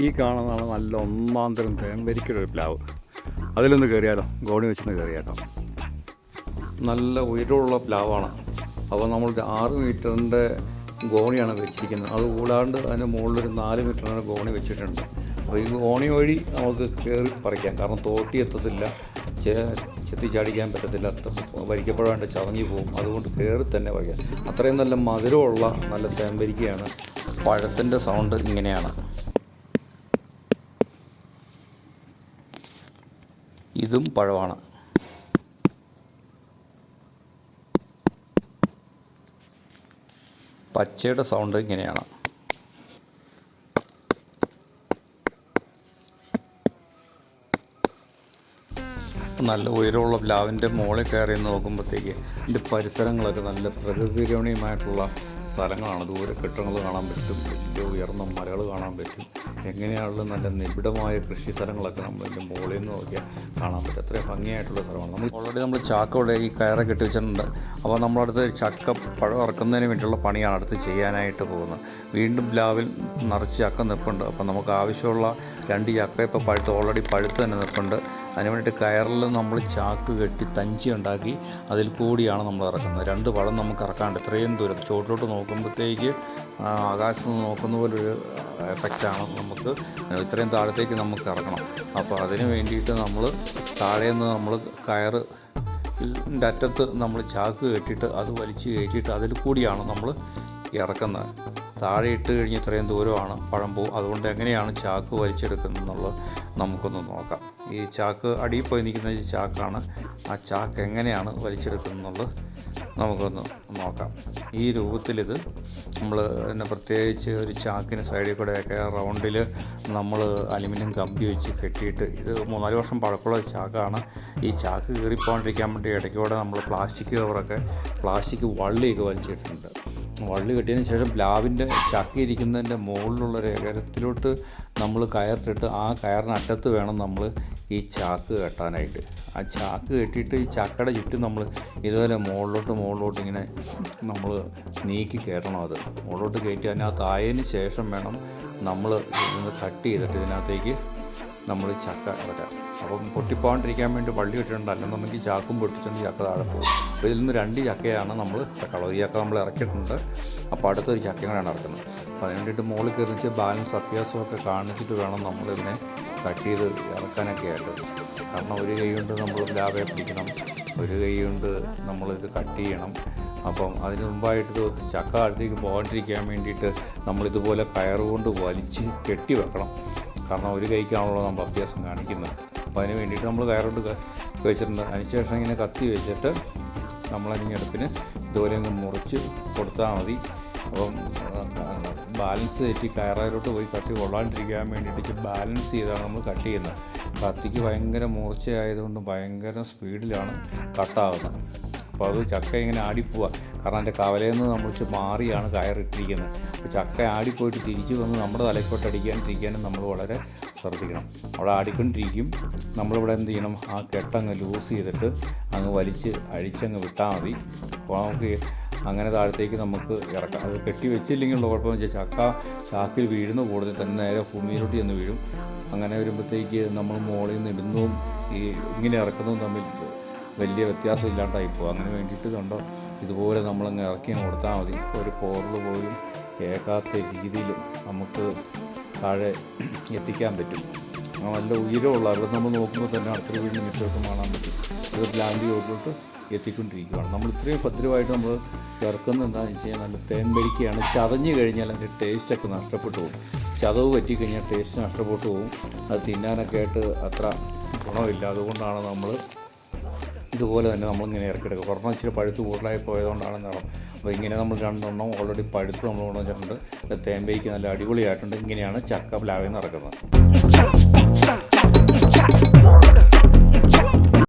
ഈ കാണുന്നതാണ് നല്ല ഒന്നാം തരം ഒരു പ്ലാവ്. അതിലൊന്ന് കയറിയാലോ? ഗോണി വെച്ചൊന്ന് കയറിയാലോ? നല്ല ഉയരമുള്ള പ്ലാവാണ്. അപ്പോൾ നമ്മൾ ആറ് മീറ്ററിന്റെ ഗോണിയാണ് വെച്ചിരിക്കുന്നത്. അത് കൂടാണ്ട് അതിന്റെ മുകളിലൊരു നാല് മീറ്ററിന്റെ ഗോണി വെച്ചിട്ടുണ്ട്. അപ്പോൾ ഈ ഗോണി വഴി നമുക്ക് കയറി പറിക്കാം. കാരണം തോട്ടി എത്തത്തില്ല. ചെത്തിച്ചാടിക്കാൻ ചാടിക്കാൻ പറ്റത്തില്ല. അത്ര വരിക്കപ്പെടാണ്ട് ചതഞ്ഞു പോകും. അതുകൊണ്ട് കയറി തന്നെ പറിക്കാം. അത്രയും നല്ല മധുരമുള്ള നല്ല തേമ്പരിക്കയാണ് പഴത്തിന്റെ സൗണ്ട് ഇങ്ങനെയാണ്. ഇതും പഴമാണ്. പച്ചയുടെ സൗണ്ട് ഇങ്ങനെയാണ്. നല്ല ഉയരമുള്ള പ്ലാവിന്റെ മുകളിൽ കയറി നോക്കുമ്പോഴത്തേക്ക് ഇതിന്റെ പരിസരങ്ങളൊക്കെ നല്ല പ്രകൃതി രമണീയമായിട്ടുള്ള സ്ഥലങ്ങളാണ്. ദൂരെ കെട്ടിടങ്ങൾ കാണാൻ പറ്റും. വലിയ ഉയർന്ന മലകൾ കാണാൻ പറ്റും. എങ്ങനെയാണുള്ള നല്ല നിബിഡമായ കൃഷി സ്ഥലങ്ങളൊക്കെ നമ്മൾ ഇതിന്റെ മുകളിൽ നിന്ന് നോക്കിയാൽ കാണാൻ പറ്റും. അത്രയും ഭംഗിയായിട്ടുള്ള സ്ഥലമാണ്. നമ്മൾ ഓൾറെഡി നമ്മൾ ചാക്ക ഇവിടെ ഈ കയറെ കെട്ടി വെച്ചിട്ടുണ്ട്. അപ്പോൾ നമ്മളടുത്ത് ചക്ക പഴം ഇറക്കുന്നതിന് വേണ്ടിയുള്ള പണിയാണ് അടുത്ത് ചെയ്യാനായിട്ട് പോകുന്നത്. വീണ്ടും ലാവിൽ നിറച്ച് ചക്ക നിൽപ്പുണ്ട് അപ്പോൾ നമുക്ക് ആവശ്യമുള്ള രണ്ട് ചക്ക ഇപ്പോൾ പഴുത്ത് ഓൾറെഡി പഴുത്ത് തന്നെ നിൽപ്പുണ്ട് അതിന് വേണ്ടിയിട്ട് കയറിൽ നമ്മൾ ചാക്ക് കെട്ടി തഞ്ചി ഉണ്ടാക്കി അതിൽ കൂടിയാണ് നമ്മൾ ഇറക്കുന്നത്. രണ്ട് പഴം നമുക്ക് ഇറക്കാണ്ട് ഇത്രയും ദൂരം. ചോട്ടിലോട്ട് നോക്കുമ്പോഴത്തേക്ക് ആകാശത്ത് നോക്കുന്ന പോലൊരു എഫക്റ്റാണ് നമുക്ക് ഇത്രയും താഴത്തേക്ക് നമുക്ക് ഇറങ്ങണം. അപ്പോൾ അതിന് വേണ്ടിയിട്ട് നമ്മൾ താഴെ നിന്ന് നമ്മൾ കയറ് അറ്റത്ത് നമ്മൾ ചാക്ക് കെട്ടിയിട്ട് അത് വലിച്ചു കയറ്റിയിട്ട് അതിൽ കൂടിയാണ് നമ്മൾ ഇറക്കുന്നത്. താഴെ ഇട്ട് കഴിഞ്ഞ് ഇത്രയും ദൂരമാണ് പഴം പോകും അതുകൊണ്ട് എങ്ങനെയാണ് ചാക്ക് വലിച്ചെടുക്കുന്നത് എന്നുള്ളത് നമുക്കൊന്ന് നോക്കാം. ഈ ചാക്ക് അടിയിൽ പോയി നിൽക്കുന്ന ചാക്കാണ്. ആ ചാക്ക് എങ്ങനെയാണ് വലിച്ചെടുക്കുന്നത് എന്നുള്ളത് നമുക്കൊന്ന് നോക്കാം. ഈ രൂപത്തിലിത് നമ്മൾ പിന്നെ പ്രത്യേകിച്ച് ഒരു ചാക്കിന് സൈഡിൽ കൂടെയൊക്കെ റൗണ്ടിൽ നമ്മൾ അലുമിനിയം കമ്പി വെച്ച് കെട്ടിയിട്ട് ഇത് മൂന്നാൽ വർഷം പഴക്കമുള്ള ചാക്കാണ്. ഈ ചാക്ക് കീറിപ്പോണ്ടിരിക്കാൻ വേണ്ടി ഇടയ്ക്കൂടെ നമ്മൾ പ്ലാസ്റ്റിക് കവറൊക്കെ പ്ലാസ്റ്റിക് വള്ളിയൊക്കെ വലിച്ചിട്ടുണ്ട്. വള്ളി കെട്ടിയതിന് ശേഷം പ്ലാവിന്റെ ചക്കിയിരിക്കുന്നതിന്റെ മുകളിലുള്ള രകരത്തിലോട്ട് നമ്മൾ കയറിട്ടിട്ട് ആ കയറിന് അറ്റത്ത് വേണം നമ്മൾ ഈ ചാക്ക് കെട്ടാനായിട്ട്. ആ ചാക്ക് കെട്ടിയിട്ട് ഈ ചക്കയുടെ ചുറ്റും നമ്മൾ ഇതുപോലെ മുകളിലോട്ട് മുകളിലോട്ട് ഇങ്ങനെ നമ്മൾ നീക്കി കയറണം അത്. മുകളിലോട്ട് കയറ്റി അതിനകത്ത് ആയതിന് ശേഷം വേണം നമ്മൾ ഇതിന് കട്ട് ചെയ്തിട്ട് ഇതിനകത്തേക്ക് നമ്മൾ ചക്ക ഇറക്കാം അപ്പം പൊട്ടിപ്പോകാണ്ടിരിക്കാൻ വേണ്ടി വള്ളി ഇട്ടിട്ടുണ്ട്. അല്ലെന്നുണ്ടെങ്കിൽ ചാക്കും പൊട്ടിച്ചിട്ട് ചക്ക താഴെ പോകും. അപ്പോൾ ഇതിൽ നിന്ന് രണ്ട് ചക്കയാണ് നമ്മൾ ഈ ചക്ക നമ്മൾ ഇറക്കിയിട്ടുണ്ട്. അപ്പോൾ അടുത്തൊരു ചക്കയും ഇറക്കുന്നത്. അപ്പോൾ അതിന് വേണ്ടിയിട്ട് മുകളിൽ കയറിച്ച് ബാലൻസ് അത്യാവശ്യമൊക്കെ കാണിച്ചിട്ട് വേണം നമ്മളിതിനെ കട്ട് ചെയ്ത് ഇറക്കാനൊക്കെ ആയിട്ട്. കാരണം ഒരു കൈ കൊണ്ട് നമ്മൾ ലാഭയെ പിടിക്കണം. ഒരു കൈ കൊണ്ട് നമ്മളിത് കട്ട് ചെയ്യണം. അപ്പം അതിന് മുമ്പായിട്ട് ചക്ക അടുത്തേക്ക് പോകാണ്ടിരിക്കാൻ വേണ്ടിയിട്ട് നമ്മളിതുപോലെ കയറുകൊണ്ട് വലിച്ച് കെട്ടി വെക്കണം. കാരണം ഒരു കൈക്കാണല്ലോ നമ്മൾ അഭ്യാസം കാണിക്കുന്നത്. അപ്പോൾ അതിന് വേണ്ടിയിട്ട് നമ്മൾ കയറോട്ട് വെച്ചിട്ടുണ്ട്. അതിനുശേഷം ഇങ്ങനെ കത്തി വെച്ചിട്ട് നമ്മളതിനടുപ്പിന് ഇതുപോലെ അങ്ങ് മുറിച്ച് കൊടുത്താൽ മതി. അപ്പം ബാലൻസ് തെറ്റി കയറായിലോട്ട് പോയി കത്തി കൊള്ളാണ്ടിരിക്കാൻ വേണ്ടിയിട്ട് ബാലൻസ് ചെയ്താണ് നമ്മൾ കട്ട് ചെയ്യുന്നത്. കത്തിക്ക് ഭയങ്കര മൂർച്ചയായതുകൊണ്ട് ഭയങ്കര സ്പീഡിലാണ് കട്ടാകുന്നത് അപ്പോൾ അത് ചക്ക ഇങ്ങനെ ആടിപ്പോവുക കാരണം അതിന്റെ കവലയിൽ നിന്ന് നമ്മൾ മാറിയാണ് കയറിട്ടിരിക്കുന്നത്. അപ്പോൾ ചക്ക ആടിപ്പോയിട്ട് തിരിച്ചു വന്ന് നമ്മുടെ തലയ്ക്കോട്ട് അടിക്കാണ്ടിരിക്കാനും നമ്മൾ വളരെ ശ്രദ്ധിക്കണം. അവിടെ ആടിക്കൊണ്ടിരിക്കും. നമ്മളിവിടെ എന്ത് ചെയ്യണം? ആ കെട്ടങ്ങ് ലൂസ് ചെയ്തിട്ട് അങ്ങ് വലിച്ച് അഴിച്ചങ്ങ് വിട്ടാൽ മതി. അപ്പോൾ നമുക്ക് അങ്ങനെ താഴത്തേക്ക് നമുക്ക് ഇറക്കാം. അത് കെട്ടി വെച്ചില്ലെങ്കിലുള്ള കുഴപ്പമെന്ന് വെച്ചാൽ ചക്ക ചാക്കിൽ വീഴുന്ന കൂടുതൽ തന്നെ നേരെ ഭൂമിയിലോട്ട് ചെന്ന് വീഴും. അങ്ങനെ വരുമ്പോഴത്തേക്ക് നമ്മൾ മുകളിൽ നിന്ന് ഇടുന്നതും ഈ ഇങ്ങനെ ഇറക്കുന്നതും തമ്മിൽ വലിയ വ്യത്യാസം ഇല്ലാണ്ടായി പോകും അങ്ങനെ വേണ്ടിയിട്ട് കണ്ടോ ഇതുപോലെ നമ്മളങ്ങ് ഇറക്കി കൊടുത്താൽ മതി. ഒരു പോറിൽ പോലും കേൾക്കാത്ത രീതിയിൽ നമുക്ക് താഴെ എത്തിക്കാൻ പറ്റും. നല്ല ഉയരമുള്ള അവിടെ നമ്മൾ നോക്കുമ്പോൾ തന്നെ അടുത്തൊരു വീടിന് മിറ്റമൊക്കെ കാണാൻ പറ്റും. അത് ലാൻഡ് ചോട്ടിലോട്ട് എത്തിക്കൊണ്ടിരിക്കുകയാണ്. നമ്മൾ ഇത്രയും ഭദ്രമായിട്ട് നമ്മൾ ചേർക്കുന്നത് എന്താണെന്ന് വെച്ച് കഴിഞ്ഞാൽ നല്ല തേൻപരിക്കയാണ് ചതഞ്ഞ് കഴിഞ്ഞാൽ അതിന്റെ ടേസ്റ്റൊക്കെ നഷ്ടപ്പെട്ടു പോകും. ചതവ് പറ്റിക്കഴിഞ്ഞാൽ ടേസ്റ്റ് നഷ്ടപ്പെട്ടു പോകും. അത് തിന്നാനൊക്കെ ആയിട്ട് അത്ര ഗുണമില്ല. അതുകൊണ്ടാണ് നമ്മൾ ഇതുപോലെ തന്നെ നമ്മളിങ്ങനെ ഇറക്കിയെടുക്കുക ഒരെണ്ണം ഇച്ചിരി പഴുത്ത് കൂടുതലായി പോയതുകൊണ്ടാണ് നിറം. അപ്പോൾ ഇങ്ങനെ നമ്മൾ രണ്ടെണ്ണം ഓൾറെഡി പഴുത്ത് നമ്മൾ കൊണ്ടുവന്നിട്ടുണ്ട്. തേമ്പയ്ക്ക് നല്ല അടിപൊളിയായിട്ടുണ്ട്. ഇങ്ങനെയാണ് ചക്ക പ്ലാവിൽ നിന്ന് ഇറക്കുന്നത്.